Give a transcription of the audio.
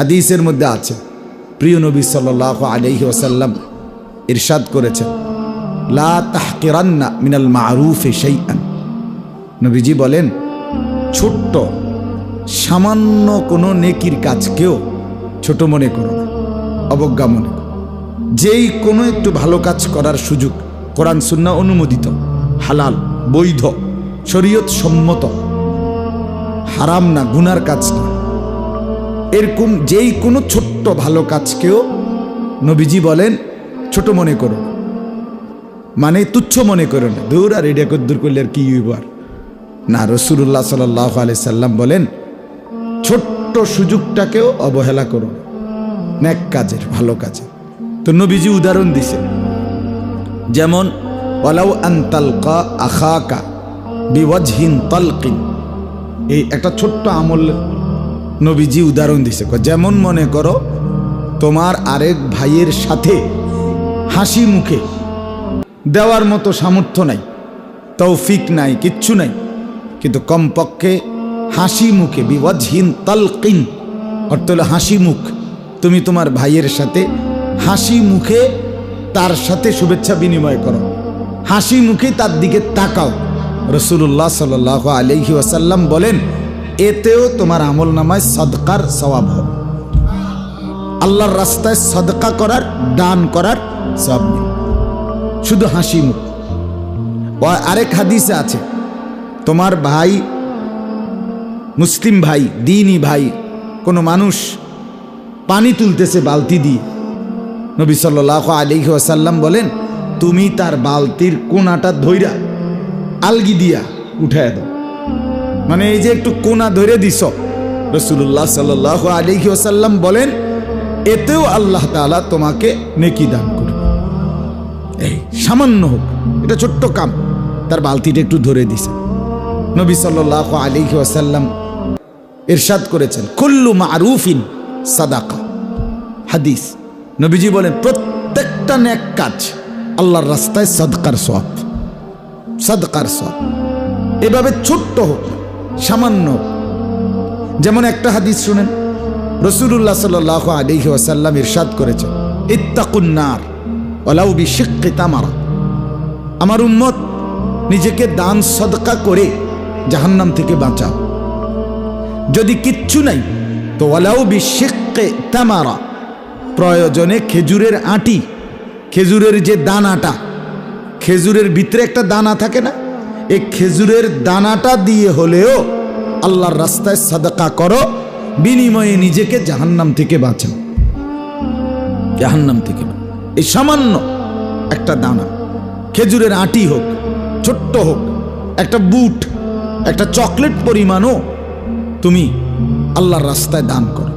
হাদিসের মধ্যে আছে। প্রিয় নবী সাল আলহি ওসাল্লাম ইরশাদ করেছেন, লা মিনাল মারুফে শাইআন। নবীজি বলেন, ছোট্ট, সামান্য কোনো নেকির কাজকেও ছোট মনে করো না, অবজ্ঞা মনে করো। যেই কোনো একটু ভালো কাজ করার সুযোগ কোরআন সুন্না অনুমোদিত, হালাল, বৈধ শরীয়ত সম্মত হারাম না, গুনার কাজ না। এরকম যেই কোনো ছোট্ট ভালো কাজকেও নবীজি বলেন, ছোট মনে করো। মানে তুচ্ছ মনে করো না। দূর আর এটা কদ্দুর করলে আর কি আর? না রসুল্লাহ সাল্লাহ আলি সাল্লাম বলেন, ছোট্ট সুযোগটাকেও অবহেলা করো ন্যাক কাজের, ভালো কাজে তো নবীজি উদাহরণ দিছে যেমন, ওয়ালাউ আন্তালকা আখাকা বিওয়াজহিন তালকিন। এই একটা ছোট্ট আমল নবীজি উদাহরণ দিছে যেমন মনে করো তোমার আরেক ভাইয়ের সাথে হাসি মুখে দেওয়ার মতো সামর্থ্য নাই, তৌফিক নাই, কিচ্ছু নাই, কিন্তু কমপক্ষে হাসি মুখে, বিওয়াজহীন তালকিন, অর্থ হাসি মুখ, তুমি তোমার ভাইয়ের সাথে হাসি মুখে তার সাথে শুভেচ্ছা বিনিময় করো, হাসি মুখে তার দিকে তাকাও। রসুল্লাহ সাল আলহি ওয়াসাল্লাম বলেন এতেও তোমার আমল নামায় সদকার সওয়াব হবে। আল্লাহর রাস্তায় সদকা করার, দান করার সব নেই। শুধু হাসি মুখ। আরেক হাদিসে আছে, তোমার ভাই, মুসলিম ভাই দিনই ভাই, কোনো মানুষ পানি তুলতেছে বালতি দিয়ে। নবী সাল্লাহ আলিহি ওয়াসাল্লাম বলেন, তুমি তার বালতির কোনাটা ধইরা আলগি দিয়া উঠায় দাও। মানে এই যে একটু কোনা ধরে দিস রসুল্লাহ সাল্লাহ আলিহি ওসাল্লাম বলেন, এতেও আল্লাহ তাআলা তোমাকে নেকি দান করবে। এই, সামান্য হোক, এটা ছোট্ট কাম, তার বালতিটা একটু ধরে দিছে। নবী সাল্লাহ আলিহি ওয়াসাল্লাম এরশাদ করেছেন, কুল্লু মারুফিন সাদাকা। হাদিস, নবীজি বলেন, প্রত্যেকটা ন্যাক কাজ আল্লাহর রাস্তায় সদকার সব সদকার সব এভাবে ছোট্ট হোক সামান্য। যেমন একটা হাদিস শুনেন রসুল্লাহ সাল আলহি ওয়াসাল্লাম ইরশাদ করেছে ইত্তাকুন্নার ওলাউ বিশিক্ষি তামারা। আমার উম্মত, নিজেকে দান, সদকা করে জাহান্নাম থেকে বাঁচাও। যদি কিচ্ছু নাই, তো ওলাউ বিশিক্ষে তামারা। প্রয়োজনে খেজুরের আটি, খেজুরের যে দানাটা, খেজুরের ভিতরে একটা দানা থাকে না এই খেজুরের দানাটা দিয়ে হলেও আল্লাহর রাস্তায় সাদাকা করো, বিনিময়ে নিজেকে জাহান্নাম থেকে বাঁচাও জাহান্নাম থেকে। এই সামান্য একটা দানা, খেজুরের আটি হোক, ছোট্ট হোক, একটা বুট, একটা চকলেট পরিমাণও তুমি আল্লাহর রাস্তায় দান করো